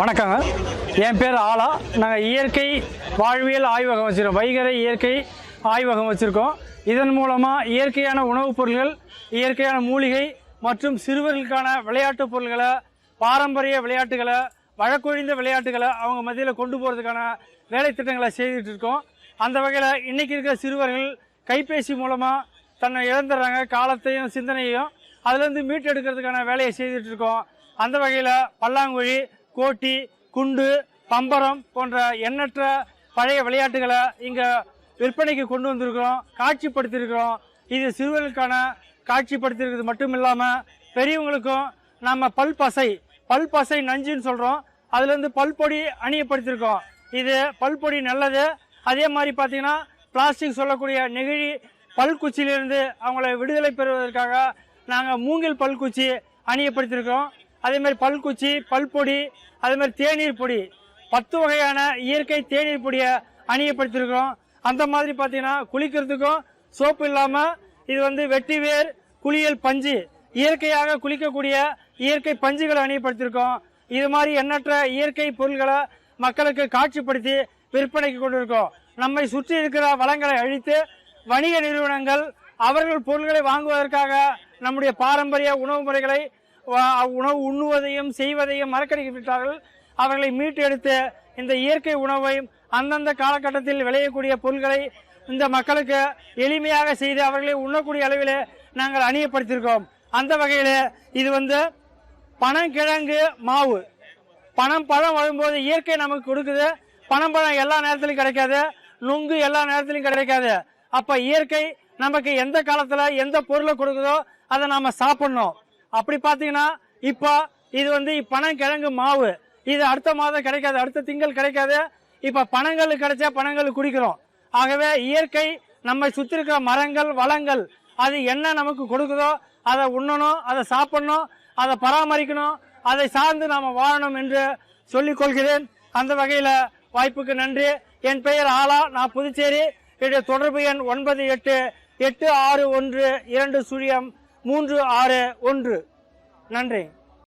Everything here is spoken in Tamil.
வணக்கங்க. என் பேர் ஆலா. நாங்கள் இயற்கை வாழ்வியல் ஆய்வகம் வச்சுருக்கோம். வைகரை இயற்கை ஆய்வகம் வச்சுருக்கோம். இதன் மூலமாக இயற்கையான உணவுப் பொருட்கள் இயற்கையான மூலிகை மற்றும் சிறுவர்களுக்கான விளையாட்டுப் பொருட்களை பாரம்பரிய விளையாட்டுகளை வழக்கொழிந்த விளையாட்டுகளை அவங்க மத்தியில் கொண்டு போகிறதுக்கான வேலை திட்டங்களை செய்துட்டு இருக்கோம். அந்த வகையில் இன்றைக்கி இருக்கிற சிறுவர்கள் கைபேசி மூலமாக தன்னை இழந்துடுறாங்க. காலத்தையும் சிந்தனையும் அதுலேருந்து மீட்டெடுக்கிறதுக்கான வேலையை செய்துட்டு இருக்கோம். அந்த வகையில் பல்லாங்குழி கோட்டி குண்டு பம்பரம் போன்ற எண்ணற்ற பழைய விளையாட்டுகளை இங்கே விற்பனைக்கு கொண்டு வந்திருக்கிறோம் காட்சிப்படுத்தியிருக்கிறோம். இது சிறுவர்களுக்கான காட்சிப்படுத்தியிருக்கிறது மட்டும் இல்லாமல் பெரியவங்களுக்கும் நம்ம பல் பசை பல் பசை நஞ்சுன்னு சொல்கிறோம் அதுலேருந்து பல்பொடி அணியப்படுத்தியிருக்கோம். இது பல்பொடி நல்லது. அதே மாதிரி பார்த்தீங்கன்னா பிளாஸ்டிக் சொல்லக்கூடிய நெகிழி பல்குச்சியிலிருந்து அவங்கள விடுதலை பெறுவதற்காக நாங்கள் மூங்கில் பல்குச்சி அணியப்படுத்தியிருக்கிறோம். அதே மாதிரி பல்குச்சி பல்பொடி அதே மாதிரி தேநீர் பொடி. பத்து வகையான இயற்கை தேநீர் பொடியை அணியப்படுத்திருக்கிறோம். அந்த மாதிரி பார்த்தீங்கன்னா குளிக்கிறதுக்கும் சோப்பு இல்லாமல் இது வந்து வெட்டி வேர் குளியல் பஞ்சு இயற்கையாக குளிக்கக்கூடிய இயற்கை பஞ்சுகளை அணியப்படுத்தியிருக்கோம் இது மாதிரி எண்ணற்ற இயற்கை பொருள்களை மக்களுக்கு காட்சிப்படுத்தி விற்பனைக்கு கொண்டிருக்கோம் நம்மை சுற்றி இருக்கிற வளங்களை அழித்து வணிக நிறுவனங்கள் அவர்கள் பொருள்களை வாங்குவதற்காக நம்முடைய பாரம்பரிய உணவு முறைகளை உணவு உண்ணுவதையும் செய்வதையும் மறக்கடித்து விட்டார்கள். அவர்களை மீட்டெடுத்து இந்த இயற்கை உணவையும் அந்தந்த காலகட்டத்தில் விளையக்கூடிய பொருட்களை இந்த மக்களுக்கு எளிமையாக செய்து அவர்களை உண்ணக்கூடிய அளவில் நாங்கள் அணியப்படுத்தியிருக்கோம். அந்த வகையில் இது வந்து பனங்கிழங்கு மாவு. பணம் பழம் வரும்போது இயற்கை நமக்கு கொடுக்குது. பணம் பழம் எல்லா நேரத்திலும் கிடைக்காது. நுங்கு எல்லா நேரத்திலும் கிடைக்காது. அப்போ இயற்கை நமக்கு எந்த காலத்தில் எந்த பொருளை கொடுக்குதோ அதை நாம் சாப்பிட்ணும். அப்படி பார்த்தீங்கன்னா இப்போ இது வந்து பனங்கிழங்கு மாவு. இது அடுத்த மாதம் கிடைக்காது அடுத்த திங்கள் கிடைக்காது. இப்போ பணங்கள் கிடைச்சா பணங்கள் குடிக்கிறோம். ஆகவே இயற்கை நம்மை சுற்றி இருக்கிற மரங்கள் வளங்கள் அது என்ன நமக்கு கொடுக்குதோ அதை உண்ணணும் அதை சாப்பிடணும் அதை பராமரிக்கணும் அதை சார்ந்து நாம் வாழணும் என்று சொல்லிக் கொள்கிறேன். அந்த வகையில் வாய்ப்புக்கு நன்றி. என் பெயர் ஆலா நான் புதுச்சேரி. என்னுடைய தொடர்பு எண் ஒன்பது எட்டு எட்டு ஆறு ஒன்று இரண்டு சுழியம் மூன்று ஆறு ஒன்று. நன்றி.